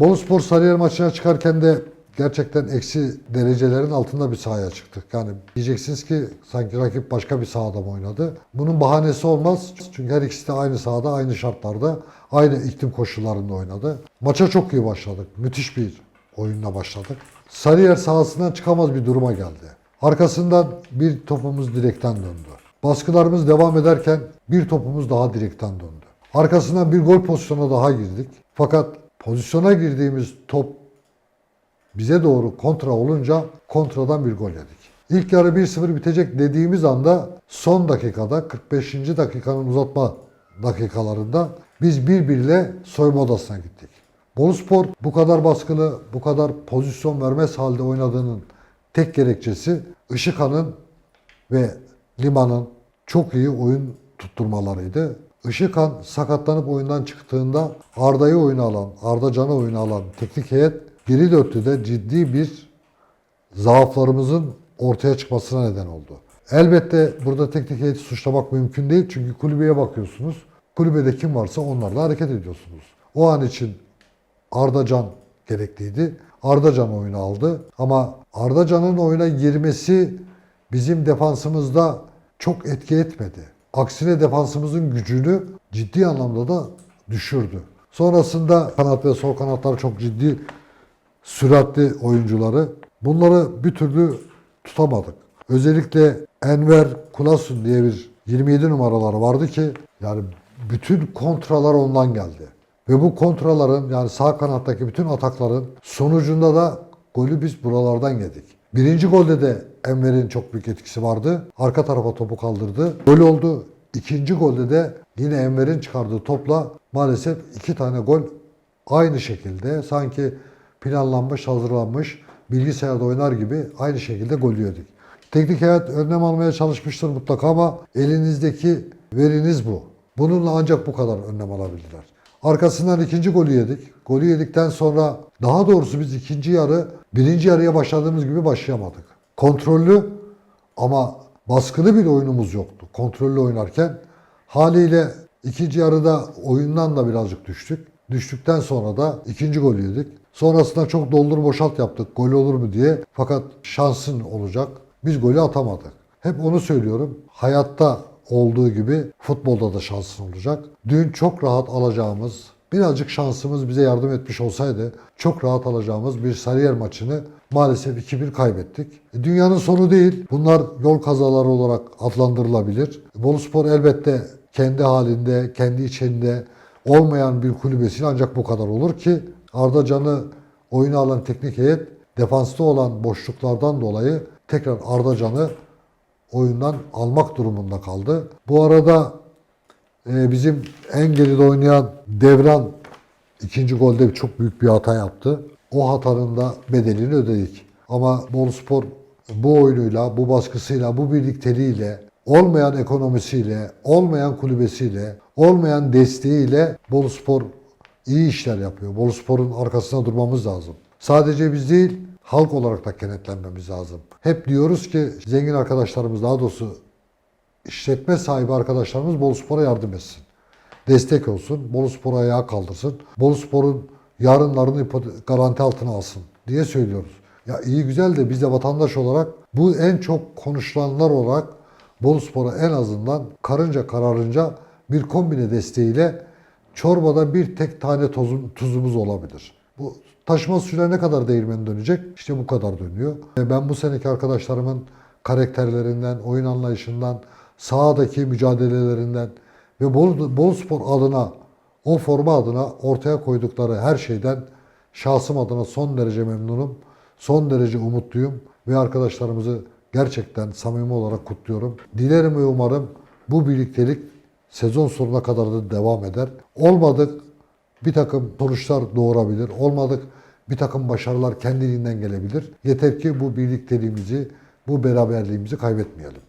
Boluspor Sarıyer maçına çıkarken de gerçekten eksi derecelerin altında bir sahaya çıktık. Yani diyeceksiniz ki sanki rakip başka bir sahada mı oynadı? Bunun bahanesi olmaz. Çünkü her ikisi de aynı sahada, aynı şartlarda, aynı iklim koşullarında oynadı. Maça çok iyi başladık. Müthiş bir oyunla başladık. Sarıyer sahasından çıkamaz bir duruma geldi. Arkasından bir topumuz direkten döndü. Baskılarımız devam ederken bir topumuz daha direkten döndü. Arkasından bir gol pozisyona daha girdik. Fakat pozisyona girdiğimiz top bize doğru kontra olunca kontradan bir gol yedik. İlk yarı 1-0 bitecek dediğimiz anda son dakikada 45. dakikanın uzatma dakikalarında biz birbiriyle soyunma odasına gittik. Boluspor bu kadar baskılı, bu kadar pozisyon vermez halde oynadığının tek gerekçesi Işıkhan'ın ve Liman'ın çok iyi oyun tutturmalarıydı. Işıkhan sakatlanıp oyundan çıktığında Arda'yı oyuna alan, Arda Can'ı oyuna alan teknik heyet geri dörtlüde ciddi bir zaaflarımızın ortaya çıkmasına neden oldu. Elbette burada teknik heyeti suçlamak mümkün değil çünkü kulübeye bakıyorsunuz. Kulübede kim varsa onlarla hareket ediyorsunuz. O an için Ardacan gerekliydi. Ardacan oyunu aldı ama Ardacan'ın oyuna girmesi bizim defansımızda çok etki etmedi. Aksine defansımızın gücünü ciddi anlamda da düşürdü. Sonrasında kanat ve sol kanatlar çok ciddi süratli oyuncuları. Bunları bir türlü tutamadık. Özellikle Enver Kulasun diye bir 27 numaraları vardı ki yani bütün kontralar ondan geldi. Ve bu kontraların yani sağ kanattaki bütün atakların sonucunda da golü biz buralardan yedik. Birinci golde de Enver'in çok büyük etkisi vardı. Arka tarafa topu kaldırdı. Gol oldu. İkinci golde de yine Enver'in çıkardığı topla maalesef iki tane gol aynı şekilde sanki planlanmış, hazırlanmış, bilgisayarda oynar gibi aynı şekilde gol yedik. Teknik heyet önlem almaya çalışmıştır mutlaka ama elinizdeki veriniz bu. Bununla ancak bu kadar önlem alabildiler. Arkasından ikinci golü yedik. Golü yedikten sonra daha doğrusu biz ikinci yarı birinci yarıya başladığımız gibi başlayamadık. Kontrollü ama baskılı bir oyunumuz yoktu. Kontrollü oynarken haliyle ikinci yarıda oyundan da birazcık düştük. Düştükten sonra da ikinci golü yedik. Sonrasında çok doldur boşalt yaptık gol olur mu diye. Fakat şansın olacak. Biz golü atamadık. Hep onu söylüyorum. Hayatta olduğu gibi futbolda da şansın olacak. Dün çok rahat alacağımız, birazcık şansımız bize yardım etmiş olsaydı çok rahat alacağımız bir Sarıyer maçını maalesef 2-1 kaybettik. E, Dünyanın sonu değil. Bunlar yol kazaları olarak adlandırılabilir. Boluspor elbette kendi halinde, kendi içinde olmayan bir kulübesiyle ancak bu kadar olur ki Arda Can'ı oyuna alan teknik heyet defansta olan boşluklardan dolayı tekrar Arda Can'ı oyundan almak durumunda kaldı. Bu arada e, bizim en geride oynayan Devran ikinci golde çok büyük bir hata yaptı. O hatanın da bedelini ödedik. Ama Boluspor bu oyunuyla, bu baskısıyla, bu birlikteliğiyle, olmayan ekonomisiyle, olmayan kulübesiyle, olmayan desteğiyle Boluspor iyi işler yapıyor. Boluspor'un arkasında durmamız lazım. Sadece biz değil, halk olarak da kenetlenmemiz lazım. Hep diyoruz ki zengin arkadaşlarımız daha doğrusu işletme sahibi arkadaşlarımız Boluspor'a yardım etsin. Destek olsun, Boluspor'u ayağa kaldırsın. Boluspor'un yarınlarını ipote- garanti altına alsın diye söylüyoruz. Ya iyi güzel de biz de vatandaş olarak bu en çok konuşulanlar olarak Boluspor'a en azından karınca kararınca bir kombine desteğiyle çorbada bir tek tane tozum, tuzumuz olabilir. Bu taşıma süre ne kadar değirmen dönecek? İşte bu kadar dönüyor. E, Ben bu seneki arkadaşlarımın karakterlerinden, oyun anlayışından, sahadaki mücadelelerinden ve Bol, Boluspor adına, o forma adına ortaya koydukları her şeyden şahsım adına son derece memnunum. Son derece umutluyum ve arkadaşlarımızı gerçekten samimi olarak kutluyorum. Dilerim ve umarım bu birliktelik sezon sonuna kadar da devam eder. Olmadık bir takım sonuçlar doğurabilir. Olmadık bir takım başarılar kendiliğinden gelebilir. Yeter ki bu birlikteliğimizi, bu beraberliğimizi kaybetmeyelim.